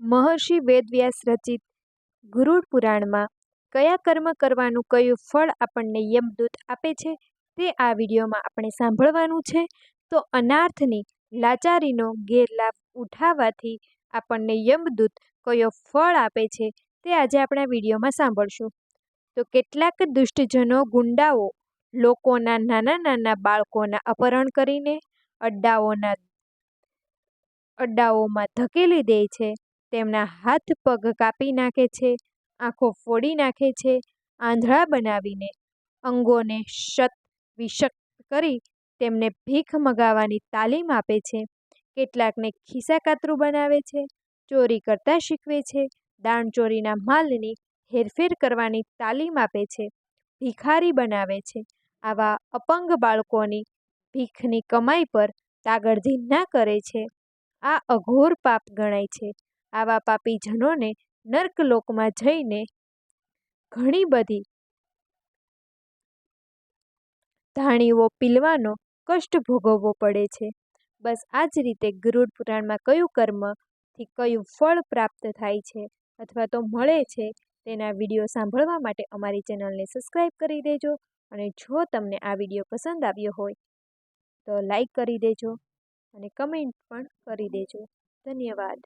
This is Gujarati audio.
મહર્ષિ વેદવ્યાસ રચિત ગુરુડ પુરાણમાં કયા કર્મ કરવાનું કયું ફળ આપણને યમદૂત આપે છે તે આ વિડીયોમાં આપણે સાંભળવાનું છે. તો અનાર્થની લાચારીનો ગેરલાભ ઉઠાવવાથી આપણને યમદૂત કયો ફળ આપે છે તે આજે આપણે વિડીયોમાં સાંભળશું. તો કેટલાક દુષ્ટજનો ગુંડાઓ લોકોના નાના નાના બાળકોના અપહરણ કરીને અડ્ડાઓના અડ્ડાઓમાં ધકેલી દે છે. તેમના હાથ પગ કાપી નાખે છે, આંખો ફોડી નાખે છે, આંધળા બનાવીને અંગોને શત વિશક્ત કરી તેમને ભીખ મગાવવાની તાલીમ આપે છે. કેટલાકને ખિસ્સા કાતરું બનાવે છે, ચોરી કરતા શીખવે છે દાણચોરીના માલની હેરફેર કરવાની તાલીમ આપે છે, ભિખારી બનાવે છે. આવા અપંગ બાળકોની ભીખની કમાઈ પર તાગડધી ના કરે છે. આ અઘોર પાપ ગણાય છે. આવા પાપી જનોને નર્કલોકમાં જઈને ઘણી બધી ધાણીઓ પીલવાનો કષ્ટ ભોગવવો પડે છે. બસ આ જ રીતે ગરુડ પુરાણમાં કયું કર્મથી કયું ફળ પ્રાપ્ત થાય છે અથવા તો મળે છે તેના વીડિયો સાંભળવા માટે અમારી ચેનલને સબસ્ક્રાઈબ કરી દેજો અને જો તમને આ વીડિયો પસંદ આવ્યો હોય તો લાઈક કરી દેજો અને કમેન્ટ પણ કરી દેજો. ધન્યવાદ.